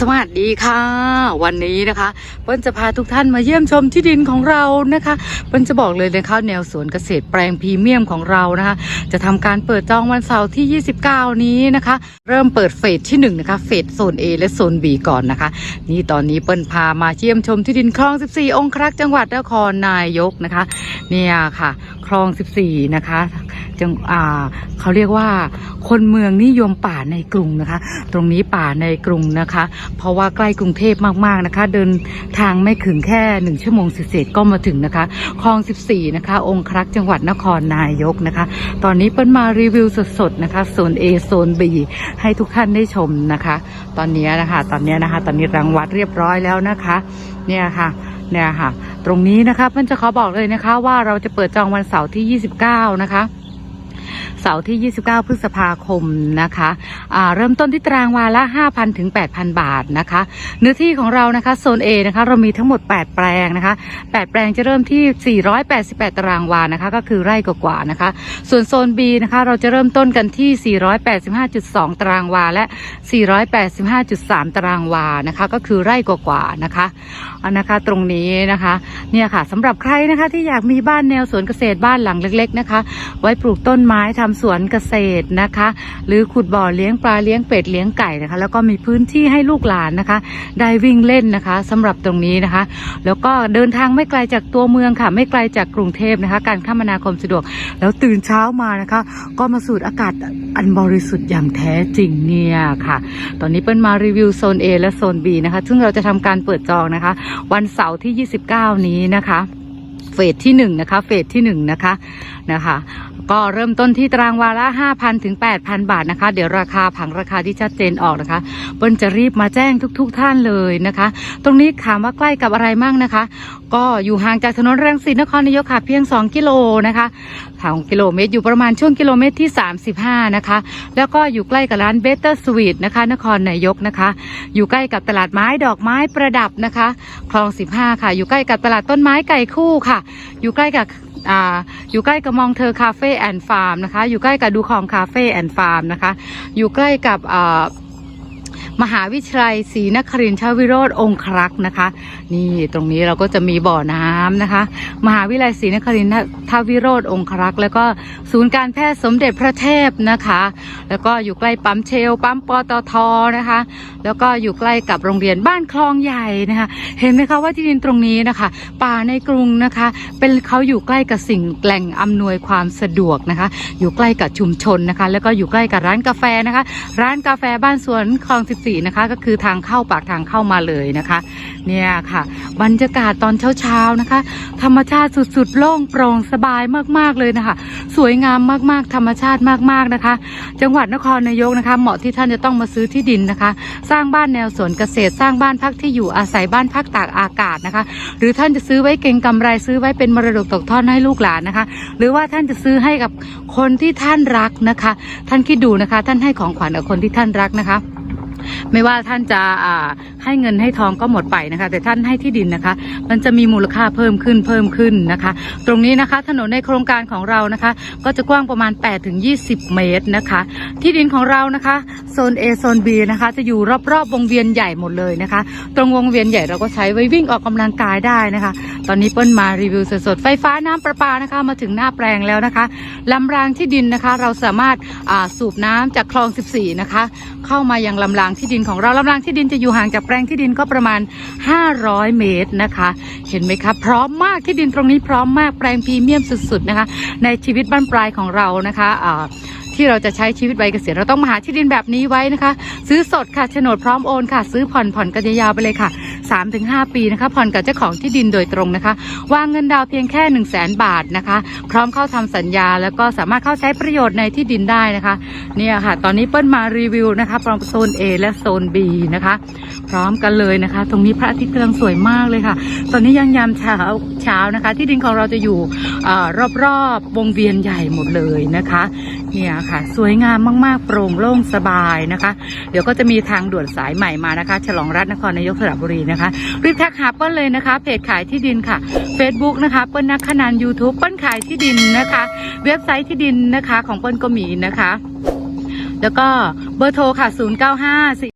สวัสดีค่ะ วันนี้นะคะเปิ้ลจะพาทุกท่านมาเยี่ยมชมที่ดินของเรานะคะเปิ้ลจะบอกเลยนะคะแนวสวนเกษตรแปลงพรีเมียมของเรานะคะ จะทำการเปิดจองวันเสาร์ที่ 29 นี้นะคะ เริ่มเปิดเฟสที่1นะคะเฟสโซน A และโซน B ก่อนนะคะ นี่ตอนนี้เปิ้ลพามาเยี่ยมชมที่ดินคลอง 14 องครักษ์จังหวัดนครนายกนะคะ เนี่ยค่ะคลอง 14 นะคะจังอ่าเขาเรียกว่าคนเมืองนิยมป่าในกรุงนะคะ ตรงนี้ป่าในกรุงนะคะเพราะว่าใกล้กรุงเทพมากๆนะคะ เดินทางไม่ถึงแค่หนึ่งชั่วโมงเศษก็มาถึงนะคะคลอง 14 นะคะ องครักษ์จังหวัดนครนายกนะคะ ตอนนี้เปิ้ลมารีวิวสดๆนะคะโซน A โซน B ให้ทุกท่านได้ชมนะคะ ตอนนี้นะคะ ตอนนี้นะคะ ตอนนี้รังวัดเรียบร้อยแล้วนะคะ เนี่ยค่ะเนี่ยค่ะ ตรงนี้นะคะเปิ้ลจะขอบอกเลยนะคะว่าเราจะเปิดจองวันเสาร์ที่ 29 นะคะ สาร์ที่ 29 พฤษภาคมนะคะอ่าเริ่มต้นที่ตารางวาละ 5,000 ถึง 8,000 บาทนะคะ เนื้อที่ของเรานะคะโซน A นะคะเรามีทั้งหมด 8 แปลงนะคะ 8 แปลงจะเริ่มที่ 488 ตารางวานะคะก็คือไร่กว่าๆนะคะ ส่วนโซน B นะคะเราจะเริ่มต้นกันที่ 485.2 ตารางวาและ 485.3 ตารางวานะคะก็คือไร่กว่าๆนะคะนนะคะตรงนี้นะคะเนี่ยค่ะสำหรับใครนะคะที่อยากมีบ้านแนวสวนเกษตรบ้านหลังเล็ก ๆนะคะ ไว้ปลูกต้นไม้ทำสวนเกษตรนะคะ หรือขุดบ่อเลี้ยงปลาเลี้ยงเป็ดเลี้ยงไก่นะคะ แล้วก็มีพื้นที่ให้ลูกหลานนะคะ ได้วิ่งเล่นนะคะสำหรับตรงนี้นะคะ แล้วก็เดินทางไม่ไกลจากตัวเมืองค่ะ ไม่ไกลจากกรุงเทพนะคะ การคมนาคมสะดวก แล้วตื่นเช้ามานะคะ ก็มาสูดอากาศอันบริสุทธิ์อย่างแท้จริงเนี่ยค่ะ ตอนนี้เปิ้ลมารีวิวโซน A และโซน B นะคะ ซึ่งเราจะทำการเปิดจองนะคะ วันเสาร์ที่ 29 นี้นะคะ เฟสที่หนึ่งนะคะเฟสที่หนึ่งนะคะนะคะ ก็เริ่มต้นที่ตารางวาละ5,000ถึง8,000 บาทนะคะ เดี๋ยวราคาผังราคาที่ชัดเจนออกนะคะเปิ้ลจะรีบมาแจ้งทุก ๆ ท่านเลยนะคะ ตรงนี้ถามว่าใกล้กับอะไรมั่งนะคะก็อยู่ห่างจากถนนรังสิตนครนายกค่ะเพียง 2 กิโลนะคะ2กิโลเมตรอยู่ประมาณช่วงกิโลเมตรที่ 35 นะคะ แล้วก็อยู่ใกล้กับร้านเบเตอร์สวีทนะคะ นครนายกนะคะ อยู่ใกล้กับตลาดไม้ดอกไม้ประดับนะคะคลอง 15 ค่ะ อยู่ใกล้กับตลาดต้นไม้ไก่คู่ค่ะ อยู่ใกล้กับออยู่ใกล้กับมองเธอคาเฟ่แอนด์ฟาร์มนะคะ อยู่ใกล้กับดูคองคาเฟ่แอนด์ฟาร์มนะคะ อยู่ใกล้กับ มหาวิทยาลัยศรีนครินทรวิโรธองครักษ์นะคะ นี่ตรงนี้เราก็จะมีบ่อน้ำนะคะ มหาวิทยาลัยศรีนครินทรวิโรธองครักษ์แล้วก็ศูนย์การแพทย์สมเด็จพระเทพนะคะ แล้วก็อยู่ใกล้ปั๊มเชลปั๊มปตทนะคะ แล้วก็อยู่ใกล้กับโรงเรียนบ้านคลองใหญ่นะคะ เห็นไหมคะว่าที่ดินตรงนี้นะคะ ป่าในกรุงนะคะ เป็นเขาอยู่ใกล้กับสิ่งแหล่งอำนวยความสะดวกนะคะ อยู่ใกล้กับชุมชนนะคะ แล้วก็อยู่ใกล้กับร้านกาแฟนะคะ ร้านกาแฟบ้านสวนคลอง14 นะคะ ก็คือทางเข้าปากทางเข้ามาเลยนะคะ เนี่ยค่ะ บรรยากาศตอนเช้าๆนะคะ ธรรมชาติสุดๆโล่งโปร่งสบายมากๆเลยนะคะ สวยงามมากๆ ธรรมชาติมากๆนะคะ จังหวัดนครนายกนะคะ เหมาะที่ท่านจะต้องมาซื้อที่ดินนะคะ สร้างบ้านแนวสวนเกษตรสร้างบ้านพักที่อยู่อาศัยบ้านพักตากอากาศนะคะ หรือท่านจะซื้อไว้เก็งกำไรซื้อไว้เป็นมรดกตกทอดให้ลูกหลานนะคะ หรือว่าท่านจะซื้อให้กับคนที่ท่านรักนะคะ ท่านคิดดูนะคะ ท่านให้ของขวัญกับคนที่ท่านรักนะคะ ไม่ว่าท่านจะให้เงินให้ทองก็หมดไปนะคะ แต่ท่านให้ที่ดินนะคะ มันจะมีมูลค่าเพิ่มขึ้นเพิ่มขึ้นนะคะ ตรงนี้นะคะถนนในโครงการของเรานะคะ ก็จะกว้างประมาณ8ถึง20 เมตรนะคะ ที่ดินของเรานะคะโซน A โซน B นะคะ จะอยู่รอบๆวงเวียนใหญ่หมดเลยนะคะ ตรงวงเวียนใหญ่เราก็ใช้ไว้วิ่งออกกำลังกายได้นะคะ ตอนนี้เปิ้ลมารีวิวสดๆไฟฟ้าน้ำประปานะคะ มาถึงหน้าแปลงแล้วนะคะลำรางที่ดินนะคะ เราสามารถสูบน้ำจากคลอง 14 นะคะ เข้ามายังลำรางที่ดินของเราลำรางที่ดินจะอยู่ห่างจากแปลงที่ดินก็ประมาณ 500 เมตรนะคะ เห็นไหมคะพร้อมมากที่ดินตรงนี้พร้อมมากแปลงพรีเมียมสุดๆนะคะ ในชีวิตบ้านปลายของเรานะคะอ่า ที่เราจะใช้ชีวิตวัยเกษียณเราต้องมาหาที่ดินแบบนี้ไว้นะคะ ซื้อสดค่ะโฉนดพร้อมโอนค่ะ ซื้อผ่อนผ่อนกันยาวไปเลยค่ะ 3-5 ปีนะคะ ผ่อนกับเจ้าของที่ดินโดยตรงนะคะ วางเงินดาวเพียงแค่ 1 0 0 0 0แบาทนะคะ พร้อมเข้าทำสัญญา แล้วก็สามารถเข้าใช้ประโยชน์ในที่ดินได้นะคะเนี่ยค่ะ ตอนนี้เปิ้ลมารีวิวนะคะปรอมโซน A และโซน B นะคะ พร้อมกันเลยนะคะ ตรงนี้พระอาทิตย์กำลังสวยมากเลยค่ะ ตอนนี้ยังยามเช้าเช้านะคะ ที่ดินของเราจะอยู่เออรอบๆวงเวียนใหญ่หมดเลยนะคะ เนี่ยค่ะ สวยงามมากๆ โปร่งโล่งสบายนะคะ เดี๋ยวก็จะมีทางด่วนสายใหม่มานะคะ ฉลองรัฐนครนายกสระบุรีนะคะ รีบแท็กหาเปิ้ลเลยนะคะ เพจขายที่ดินค่ะ Facebook นะคะ เปิ้ลนักขนาน YouTube เปิ้ลขายที่ดินนะคะ เว็บไซต์ที่ดินนะคะ ของเปิ้ลก็มีนะคะ แล้วก็เบอร์โทรค่ะ 0 9 5